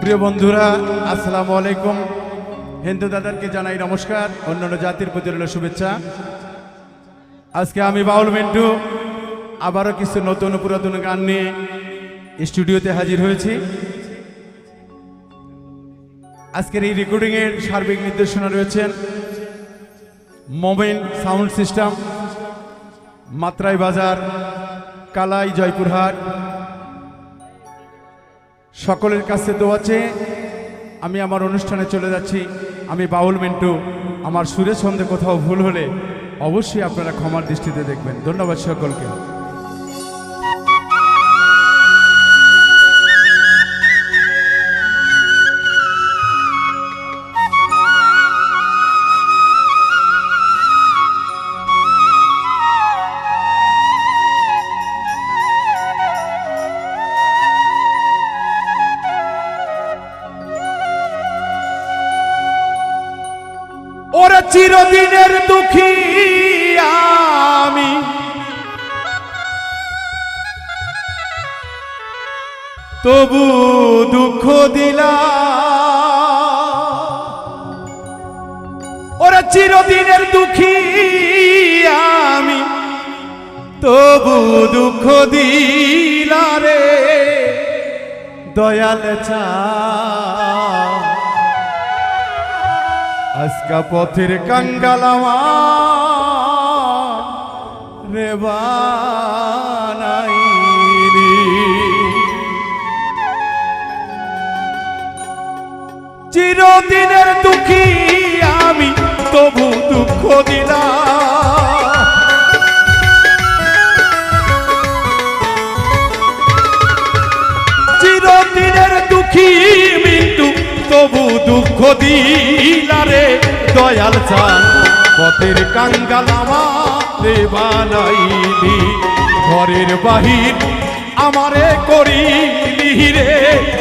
প্রিয় বন্ধুরা, আসসালামু আলাইকুম। হিন্দু দাদারকে জানাই নমস্কার, অন্যান্য জাতির প্রতি রইল শুভেচ্ছা। আজকে আমি বাউল মিন্টু, আবারও কিছু নতুন পুরাতন গান নিয়ে স্টুডিওতে হাজির হয়েছি। আজকের এই রেকর্ডিংয়ের সার্বিক নির্দেশনা রয়েছেন মোমেন সাউন্ড সিস্টেম, মাত্রাই বাজার, কালাই, জয়পুরহাট। সকলের কাছে দোয়াচে আমি আমার অনুষ্ঠানে চলে যাচ্ছি। আমি বাউল মিন্টু, আমার সুরের ছন্দে কোথাও ভুল হলে অবশ্যই আপনারা ক্ষমার দৃষ্টিতে দেখবেন। ধন্যবাদ সকলকে। চিরদিনের দুঃখী আমি। তবু দুঃখ দিলা ওরা চিরদিনের দুঃখী আমি। তবু দুঃখ দিলা রে দয়াল চা আজকা পথের কাঙ্গালামা রে চিরদিনের দুঃখী আমি তবু দুঃখ দিলাম। তবু দুঃখ দিলারে, দয়াল চান, পথের কাঙ্গাল আমারে বানাইলি। ঘরের বাহির আমারে করিলি রে,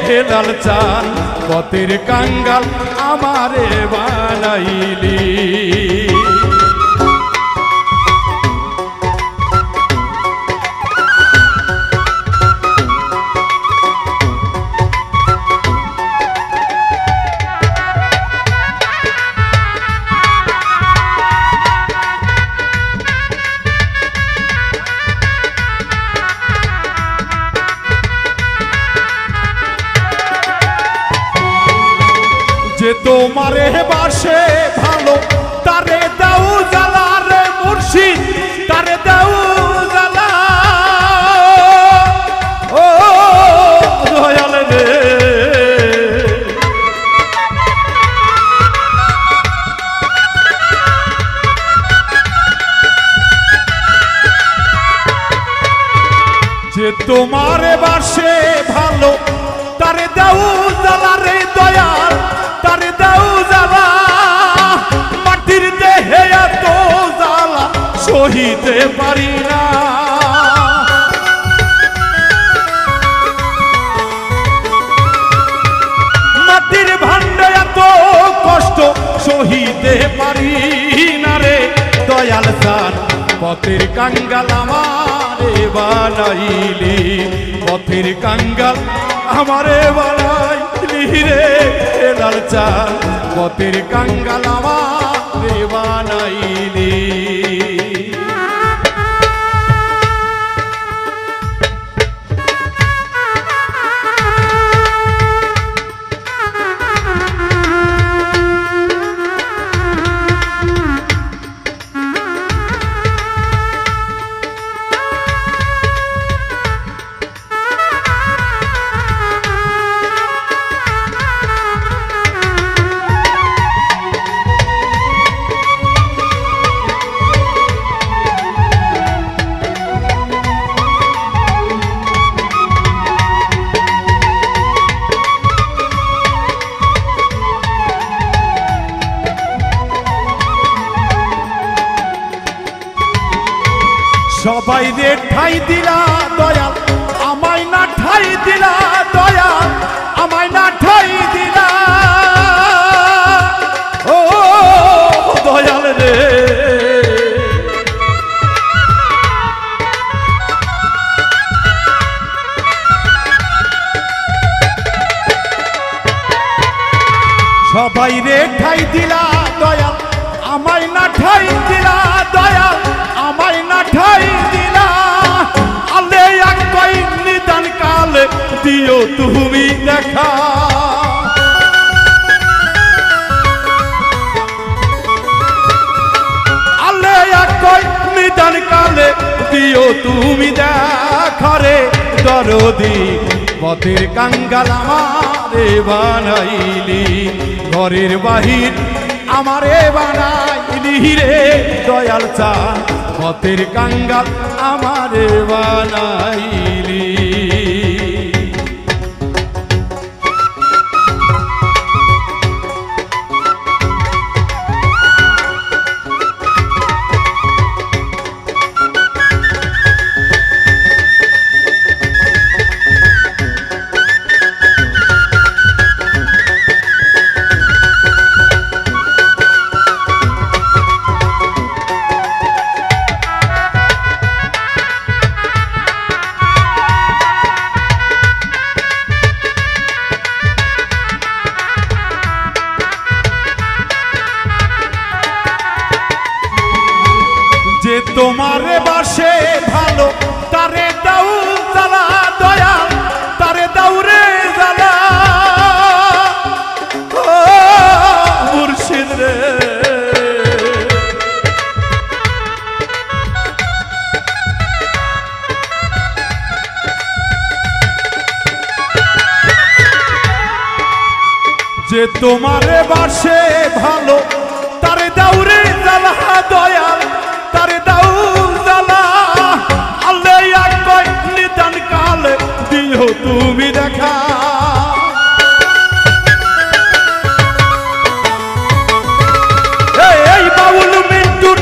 হেলাল চান, পথের কাঙ্গাল আমারে বানাইলি। তোমারে বাসে ভালো তারে পারি না রে। দয়াল সার পথের কাঙ্গাল আমারে বানাইলি। পথের কাঙ্গাল আমারে বানাইলি রে, লাল চাল পথের কাঙ্গাল আমারে বানাইলি। সবাই রে ঠাই দিলা দয়াল আমায় না ঠাই দিলা দয়াল আমায় না ঠাই দিলা। ও দয়াল রে। সবাই রে ঠাই দিলা দয়াল আমায় না দরদি পথের কাঙ্গাল আমারে বানাইলি, ঘরের বাহির আমারে বানাইলি রে, দয়াল চা, পথের কাঙ্গাল আমারে বানাইলি। তোমারে বাসে ভালো, তারে দাউ জ্বালা দয়া, তারে দাউ রে জ্বালা। ও মুর্শিদ রে। যে তোমারে বাসে ভালো, তারে দাউরে জ্বালা দয়াল দিও তুমি দেখা। এই বাউল মিন্টুর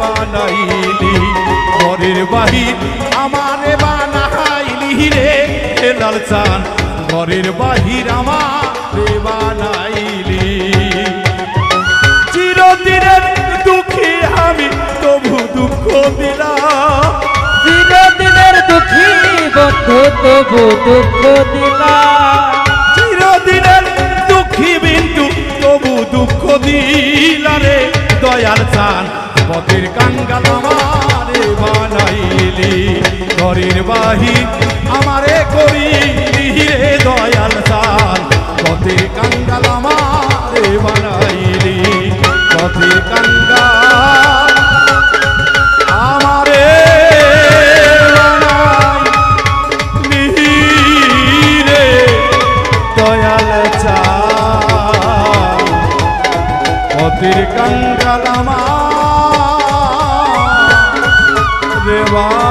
বানাইলি, ঘরের বাহির আমারে বানাইলি রে লাল চান, ঘরের বাহির আমারে বানাইলি। দিলাম চিরদিনের দুঃখী বন্ধু তবু দুঃখ দিলা চিরদিনের দুঃখী বিন্দু তবু দুঃখ দিলারে দয়াল চান পথের কাঙ্গাল আমারে বানাইলি। ঘরের বাহির আমারে করিলি রে দয়াল দয়াল কঙ্গলমা পথের